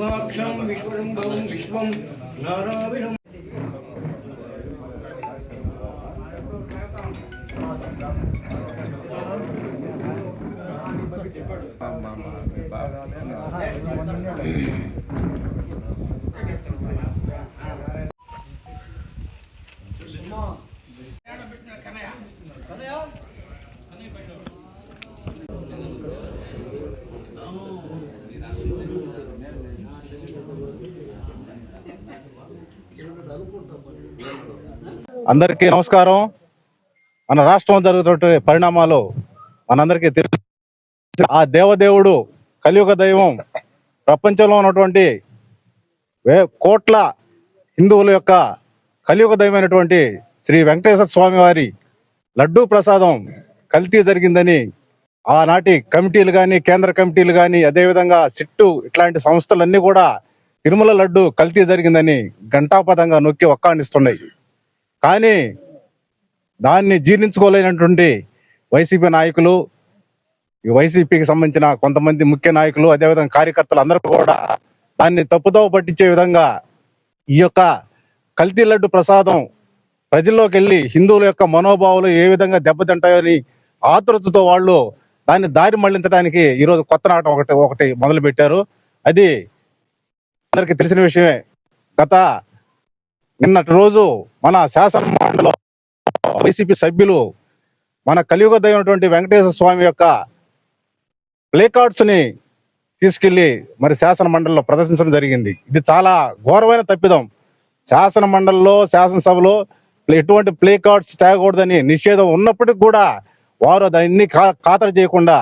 విశ్వాక్షం స్వాక్షం విశ్వరంభవం విశ్వం నారాయణం. అందరికీ నమస్కారం. మన రాష్ట్రం జరుగుతున్న పరిణామాలు మనందరికీ తెలుసు. ఆ దేవదేవుడు కలియుగ దైవం ప్రపంచంలో ఉన్నటువంటి వే కోట్ల హిందువుల యొక్క కలియుగ దైవమైనటువంటి శ్రీ వెంకటేశ్వర స్వామి వారి లడ్డూ ప్రసాదం కల్తీ జరిగిందని ఆనాటి కమిటీలు కానీ కేంద్ర కమిటీలు కానీ అదేవిధంగా సిట్టు ఇట్లాంటి సంస్థలన్నీ కూడా తిరుమల లడ్డు కల్తీ జరిగిందని ఘంటాపథంగా నొక్కి ఒక్కానిస్తున్నాయి కానీ దాన్ని జీర్ణించుకోలేనటువంటి వైసీపీ నాయకులు ఈ వైసీపీకి సంబంధించిన కొంతమంది ముఖ్య నాయకులు అదేవిధంగా కార్యకర్తలు అందరూ కూడా దాన్ని తప్పుదోవ పట్టించే విధంగా ఈ యొక్క కల్తీ లడ్డు ప్రసాదం ప్రజల్లోకి వెళ్ళి హిందువుల యొక్క మనోభావాలు ఏ విధంగా దెబ్బతింటాయని ఆతృతతో వాళ్ళు దాన్ని దారి మళ్ళించడానికి ఈరోజు కొత్త నాటం ఒకటి ఒకటి మొదలు పెట్టారు అది అందరికీ తెలిసిన విషయమే. గత నిన్నటి రోజు మన శాసన మండలిలో వైసీపీ సభ్యులు మన కలియుగ దైవటువంటి వెంకటేశ్వర స్వామి యొక్క ప్లేకార్డ్స్ని తీసుకెళ్ళి తీసుకెళ్ళి మరి శాసన మండలిలో ప్రదర్శించడం జరిగింది. ఇది చాలా ఘోరమైన తప్పిదం. శాసన మండలిలో శాసనసభలో ఎటువంటి ప్లే కార్డ్స్ తేగకూడదని నిషేధం ఉన్నప్పటికీ కూడా వారు దాన్ని ఖాతరు చేయకుండా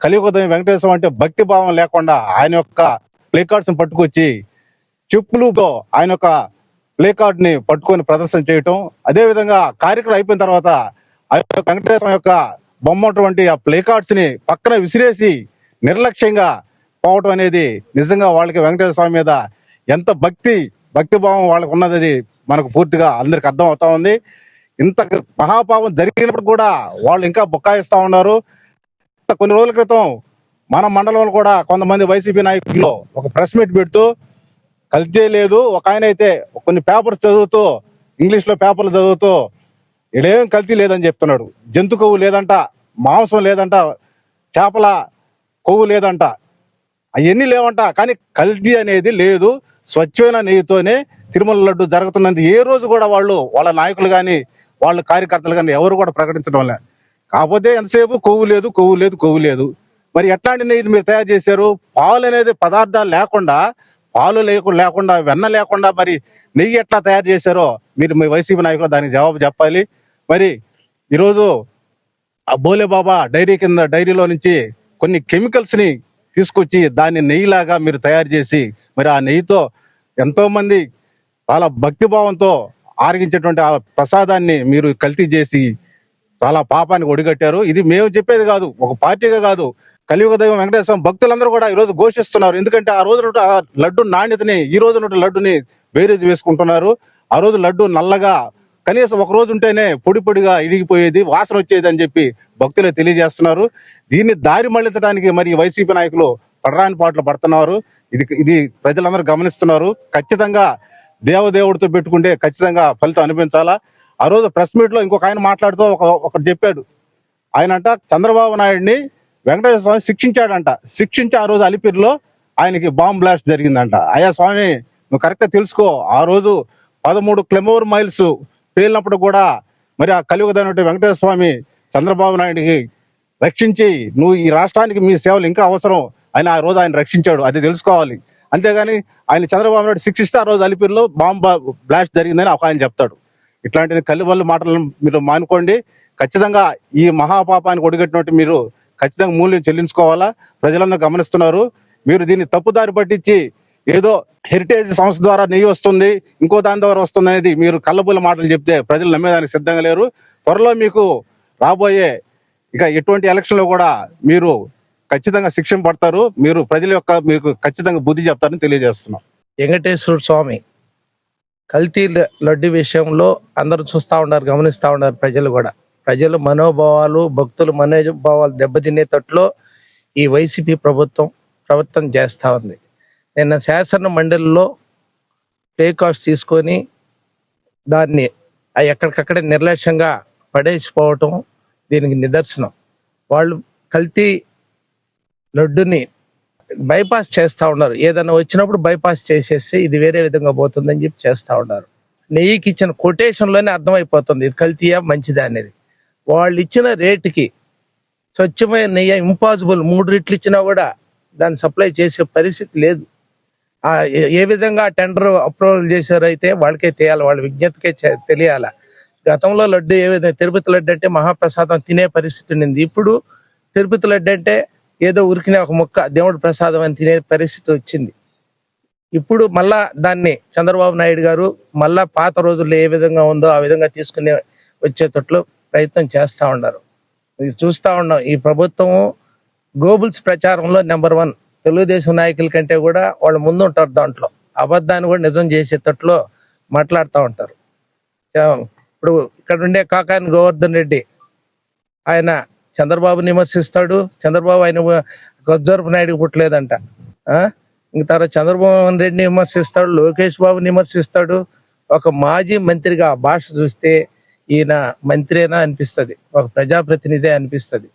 కలియుగ దైవం వెంకటేశ్వర అంటే భక్తి భావం లేకుండా ఆయన యొక్క ప్లే కార్డ్స్ని పట్టుకొచ్చి చెప్పులుతో ఆయన యొక్క ప్లే కార్డ్ని పట్టుకొని ప్రదర్శన చేయటం అదే విధంగా కార్యక్రమం అయిపోయిన తర్వాత ఆ యొక్క వెంకటేశ్వర యొక్క బొమ్మ ఉన్నటువంటి ఆ ప్లే కార్డ్స్ని పక్కన విసిరేసి నిర్లక్ష్యంగా పోవటం అనేది నిజంగా వాళ్ళకి వెంకటేశ్వర స్వామి మీద ఎంత భక్తి భక్తి భావం వాళ్ళకు ఉన్నది మనకు పూర్తిగా అందరికి అర్థం అవుతా ఉంది. ఇంత మహాపాపం జరిగినప్పుడు కూడా వాళ్ళు ఇంకా బుక్కాయిస్తా ఉన్నారు. కొన్ని రోజుల క్రితం మన మండలంలో కూడా కొంతమంది వైసీపీ నాయకులు ఒక ప్రెస్ మీట్ పెడుతూ కలిసే లేదు ఒక ఆయన అయితే కొన్ని పేపర్స్ చదువుతూ ఇంగ్లీష్లో పేపర్లు చదువుతూ ఇడేం కల్తీ లేదని చెప్తున్నాడు. జంతు కొవ్వు లేదంట మాంసం లేదంట చేపల కొవ్వు లేదంట. అవన్నీ లేవంట. కానీ కల్తీ అనేది లేదు. స్వచ్ఛమైన నెయ్యితోనే తిరుమల లడ్డు జరుగుతున్నది ఏ రోజు కూడా వాళ్ళు వాళ్ళ నాయకులు కానీ వాళ్ళ కార్యకర్తలు కానీ ఎవరు కూడా ప్రకటించడం లే కాకపోతే ఎంతసేపు కొవ్వు లేదు కొవ్వు లేదు కొవ్వు లేదు. మరి ఎట్లాంటి నెయ్యి మీరు తయారు చేశారు? పాలు అనేది పదార్థాలు లేకుండా పాలు లేకుండా లేకుండా వెన్న లేకుండా మరి నెయ్యి ఎట్లా తయారు చేశారో మీరు మీ వైసీపీ నాయకులు దానికి జవాబు చెప్పాలి. మరి ఈరోజు ఆ డైరీ కింద డైరీలో నుంచి కొన్ని కెమికల్స్ని తీసుకొచ్చి దాన్ని నెయ్యిలాగా మీరు తయారు చేసి మరి ఆ నెయ్యితో ఎంతో మంది చాలా భక్తిభావంతో ఆరగించేటువంటి ఆ ప్రసాదాన్ని మీరు కల్తీ చేసి చాలా పాపానికి ఒడిగట్టారు. ఇది మేము చెప్పేది కాదు ఒక పార్టీగా కాదు. కలియుగ దైవం వెంకటేశ్వర భక్తులందరూ కూడా ఈ రోజు ఘోషిస్తున్నారు. ఎందుకంటే ఆ రోజు లడ్డు నాణ్యతని ఈ రోజు లడ్డుని బేరేజ్ వేసుకుంటున్నారు. ఆ రోజు లడ్డు నల్లగా కనీసం ఒక రోజు ఉంటేనే పొడి పొడిగా ఇడిగిపోయేది వాసన వచ్చేది అని చెప్పి భక్తులే తెలియజేస్తున్నారు. దీన్ని దారి మళ్ళించడానికి మరి వైసీపీ నాయకులు పడరాని పాటలు పడుతున్నారు. ఇది ఇది ప్రజలందరూ గమనిస్తున్నారు. ఖచ్చితంగా దేవదేవుడితో పెట్టుకుంటే ఖచ్చితంగా ఫలితం అనిపించాలా? ఆ రోజు ప్రెస్ మీట్లో ఇంకొక ఆయన మాట్లాడుతూ ఒక ఒకటి చెప్పాడు. ఆయన అంట చంద్రబాబు నాయుడిని వెంకటేశ్వర స్వామి శిక్షించాడంట. శిక్షించి ఆ రోజు అలిపిరిలో ఆయనకి బాంబ్ బ్లాస్ట్ జరిగిందంట. అయ్యా స్వామి నువ్వు కరెక్ట్గా తెలుసుకో. ఆ రోజు పదమూడు క్లెమోర్ మైల్స్ పేలినప్పుడు కూడా మరి ఆ కలియుగదైనటువంటి వెంకటేశ్వర స్వామి చంద్రబాబు నాయుడికి రక్షించి నువ్వు ఈ రాష్ట్రానికి మీ సేవలు ఇంకా అవసరం. ఆయన ఆ రోజు ఆయన రక్షించాడు. అది తెలుసుకోవాలి. అంతేగాని ఆయన చంద్రబాబు నాయుడు శిక్షిస్తే ఆ రోజు అలిపిరిలో బాంబ్ బ్లాస్ట్ జరిగిందని ఒక ఆయన చెప్తాడు. ఇట్లాంటి కళ్ళు వల్ల మాటలను మీరు మానుకోండి. ఖచ్చితంగా ఈ మహాపాపానికి ఒడిగట్టినట్టు మీరు ఖచ్చితంగా మూల్యం చెల్లించుకోవాలా? ప్రజలందరూ గమనిస్తున్నారు. మీరు దీన్ని తప్పుదారి పట్టించి ఏదో హెరిటేజ్ సంస్థ ద్వారా నెయ్యి వస్తుంది ఇంకో దాని ద్వారా వస్తుంది అనేది మీరు కళ్ళబుల్ల మాటలు చెప్తే ప్రజలు నమ్మేదానికి సిద్ధంగా లేరు. త్వరలో మీకు రాబోయే ఇక ఎటువంటి ఎలక్షన్లో కూడా మీరు ఖచ్చితంగా శిక్షణ పడతారు మీరు ప్రజల యొక్క మీకు ఖచ్చితంగా బుద్ధి చెప్తారని తెలియజేస్తున్నాం. వెంకటేశ్వర స్వామి కల్తీ ల- లడ్డు విషయంలో అందరూ చూస్తూ ఉన్నారు గమనిస్తూ ఉన్నారు ప్రజలు కూడా. ప్రజలు మనోభావాలు భక్తుల మనోభావాలు దెబ్బతినేటట్లో ఈ వైసీపీ ప్రభుత్వం ప్రవర్తన చేస్తూ ఉంది. నిన్న శాసన మండలిలో ప్లేకాస్ట్ తీసుకొని దాన్ని ఎక్కడికక్కడే నిర్లక్ష్యంగా పడేసిపోవటం దీనికి నిదర్శనం. వాళ్ళు కల్తీ లడ్డుని బైపాస్ చేస్తా ఉన్నారు. ఏదైనా వచ్చినప్పుడు బైపాస్ చేసేస్తే ఇది వేరే విధంగా పోతుందని చెప్పి చేస్తా ఉన్నారు. నెయ్యికి ఇచ్చిన కొటేషన్లోనే అర్థమైపోతుంది. ఇది కల్తీయా? మంచిదా అనేది. వాళ్ళు ఇచ్చిన రేటుకి స్వచ్ఛమైన నెయ్యి ఇంపాసిబుల్ మూడు రెట్లు ఇచ్చినా కూడా దాన్ని సప్లై చేసే పరిస్థితి లేదు. ఆ ఏ- విధంగా టెండర్ అప్రూవల్ చేశారో అయితే వాళ్ళకే తెలియాలి. వాళ్ళ విజ్ఞతకే తెలియాలా తెలియాల. గతంలో లడ్డు ఏ విధంగా తిరుపతి లడ్డు అంటే మహాప్రసాదం తినే పరిస్థితి ఉండింది. ఇప్పుడు తిరుపతి లడ్డు అంటే ఏదో ఉరికిన ఒక ముక్క దేవుడు ప్రసాదం అని తినే పరిస్థితి వచ్చింది. ఇప్పుడు మళ్ళా దాన్ని చంద్రబాబు నాయుడు గారు మళ్ళా పాత రోజుల్లో ఏ విధంగా ఉందో ఆ విధంగా తీసుకునే వచ్చేటట్లు ప్రయత్నం చేస్తూ ఉన్నారు. ఇది చూస్తా ఉన్నాం. ఈ ప్రభుత్వం గోబుల్స్ ప్రచారంలో నెంబర్ వన్. తెలుగుదేశం నాయకుల కంటే కూడా వాళ్ళు ముందు ఉంటారు దాంట్లో. అబద్ధాన్ని కూడా నిజం చేసేటట్లు మాట్లాడుతూ ఉంటారు. ఇప్పుడు ఇక్కడ ఉండే కాకాని గోవర్ధన్ రెడ్డి ఆయన చంద్రబాబు విమర్శిస్తాడు. చంద్రబాబు ఆయన గొజ్జరపు నాయుడు పుట్టలేదంట. ఆ? ఇంక తర్వాత చంద్రబాబు రెడ్డిని విమర్శిస్తాడు. లోకేష్ బాబుని విమర్శిస్తాడు. ఒక మాజీ మంత్రిగా ఆ భాష చూస్తే ఈయన మంత్రేనా అనిపిస్తుంది. ఒక ప్రజాప్రతినిధి అనిపిస్తుంది.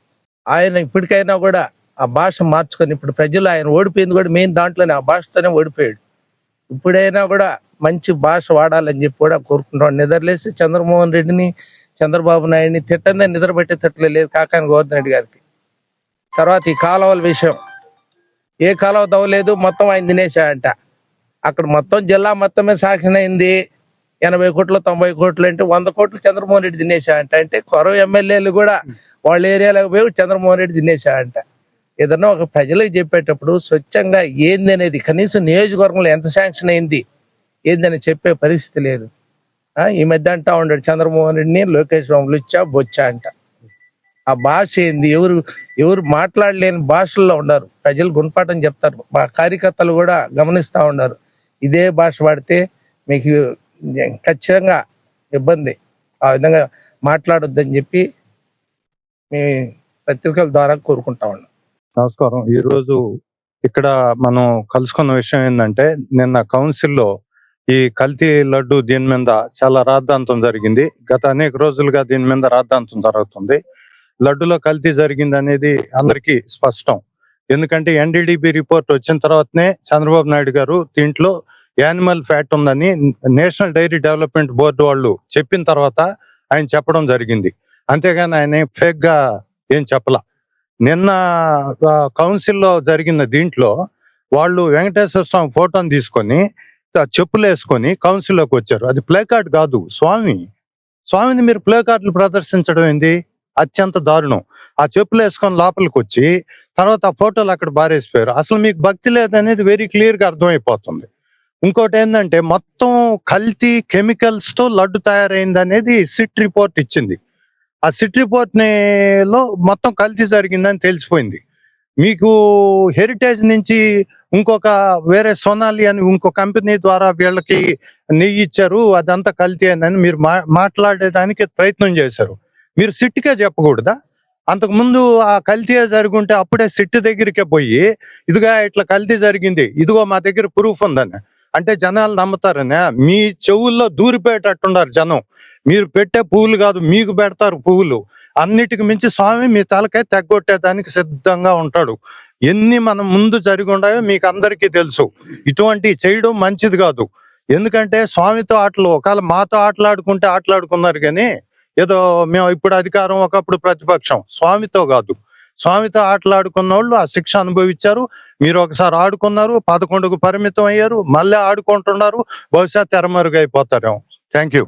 ఆయన ఇప్పటికైనా కూడా ఆ భాష మార్చుకొని ఇప్పుడు ప్రజలు ఆయన ఓడిపోయింది కూడా మెయిన్ దాంట్లోనే ఆ భాషతోనే ఓడిపోయాడు. ఇప్పుడైనా కూడా మంచి భాష వాడాలని చెప్పి కూడా కోరుకుంటాం నిద్రలేసి చంద్రమోహన్ రెడ్డిని చంద్రబాబు నాయుడిని తిట్టందే నిద్రపెట్టే తిట్టలే లేదు కాకాని గోవర్ధన్ రెడ్డి గారికి. తర్వాత ఈ కాలువల విషయం. ఏ కాలువ తవ్వలేదు మొత్తం ఆయన తినేశాడంట. అక్కడ మొత్తం జిల్లా మొత్తమే సాక్షి అయింది. ఎనభై కోట్లు తొంభై కోట్లు అంటే వంద కోట్లు చంద్రమోహన్ రెడ్డి తినేశాడంట. అంటే కొరవ ఎమ్మెల్యేలు కూడా వాళ్ళ ఏరియాలోకి పోయి చంద్రమోహన్ రెడ్డి తినేశాడంట. ఏదన్నా ఒక ప్రజలకు చెప్పేటప్పుడు స్వచ్ఛంగా ఏంది అనేది కనీసం నియోజకవర్గంలో ఎంత శాంక్షన్ అయింది ఏందని చెప్పే పరిస్థితి లేదు. ఈ మధ్య అంటా ఉన్నాడు చంద్రమోహన్ రెడ్డిని లోకేష్ బాబు లుచ్చా బొచ్చా అంట. ఆ భాష ఏంది? ఎవరు ఎవరు మాట్లాడలేని భాషల్లో ఉన్నారు. ప్రజలు గుణపాఠం చెప్తారు. మా కార్యకర్తలు కూడా గమనిస్తా ఉన్నారు. ఇదే భాష వాడితే మీకు ఖచ్చితంగా ఇబ్బంది. ఆ విధంగా మాట్లాడొద్దని చెప్పి మీ పత్రికల ద్వారా కోరుకుంటా ఉన్నాం. నమస్కారం. ఈ రోజు ఇక్కడ మనం కలుసుకున్న విషయం ఏంటంటే నిన్న కౌన్సిల్లో ఈ కల్తీ లడ్డు దీని మీద చాలా రాద్ధాంతం జరిగింది. గత అనేక రోజులుగా దీని మీద రాద్ధాంతం జరుగుతుంది. లడ్డులో కల్తీ జరిగింది అనేది అందరికీ స్పష్టం. ఎందుకంటే ఎన్డీడీబీ రిపోర్ట్ వచ్చిన తర్వాతనే చంద్రబాబు నాయుడు గారు దీంట్లో యానిమల్ ఫ్యాట్ ఉందని నేషనల్ డైరీ డెవలప్మెంట్ బోర్డు వాళ్ళు చెప్పిన తర్వాత ఆయన చెప్పడం జరిగింది. అంతేగాని ఆయన ఫేక్గా ఏం చెప్పలా. నిన్న కౌన్సిల్లో జరిగిన దీంట్లో వాళ్ళు వెంకటేశ్వర స్వామి ఫోటోని తీసుకొని చెప్పులు వేసుకొని కౌన్సిల్లోకి వచ్చారు. అది ప్లే కార్డ్ కాదు స్వామి. స్వామిని మీరు ప్లే కార్డులు ప్రదర్శించడం ఏంది? అత్యంత దారుణం. ఆ చెప్పులు వేసుకొని లోపలికి వచ్చి తర్వాత ఆ ఫోటోలు అక్కడ బారేసిపోయారు అసలు మీకు భక్తి లేదనేది వెరీ క్లియర్గా అర్థమైపోతుంది. ఇంకోటి ఏంటంటే మొత్తం కల్తీ కెమికల్స్తో లడ్డు తయారైంది అనేది సిట్ రిపోర్ట్ ఇచ్చింది. ఆ సిట్ రిపోర్ట్లో మొత్తం కల్తీ జరిగిందని తెలిసిపోయింది. మీకు హెరిటేజ్ నుంచి ఇంకొక వేరే సోనాలి అని ఇంకో కంపెనీ ద్వారా వీళ్ళకి నెయ్యి ఇచ్చారు అదంతా కల్తీ అని మీరు మా మాట్లాడేదానికి ప్రయత్నం చేశారు. మీరు సిట్కే చెప్పకూడదా? అంతకు ముందు ఆ కల్తీ జరుగుంటే అప్పుడే సిట్ దగ్గరికే పోయి ఇదిగా ఇట్లా కల్తీ జరిగింది ఇదిగో మా దగ్గర ప్రూఫ్ ఉందని. అంటే జనాలు నమ్ముతారనే మీ చెవుల్లో దూరిపోయేటట్టున్నారు జనం. మీరు పెట్టే పువ్వులు కాదు మీకు పెడతారు పువ్వులు. అన్నిటికి మించి స్వామి మీ తలకై తెగ్గొట్టేదానికి సిద్ధంగా ఉంటాడు. ఎన్ని మనం ముందు జరిగి ఉన్నాయో మీకు అందరికీ తెలుసు. ఇటువంటి చేయడం మంచిది కాదు. ఎందుకంటే స్వామితో ఆటలు ఒకవేళ మాతో ఆటలాడుకుంటే ఆటలాడుకున్నారు కానీ ఏదో మేము ఇప్పుడు అధికారం ఒకప్పుడు ప్రతిపక్షం. స్వామితో కాదు. స్వామితో ఆటలాడుకున్న వాళ్ళు ఆ శిక్ష అనుభవించారు. మీరు ఒకసారి ఆడుకున్నారు పదకొండుకు పరిమితం అయ్యారు మళ్ళీ ఆడుకుంటున్నారు బహుశా తెరమరుగైపోతారేమో. Thank you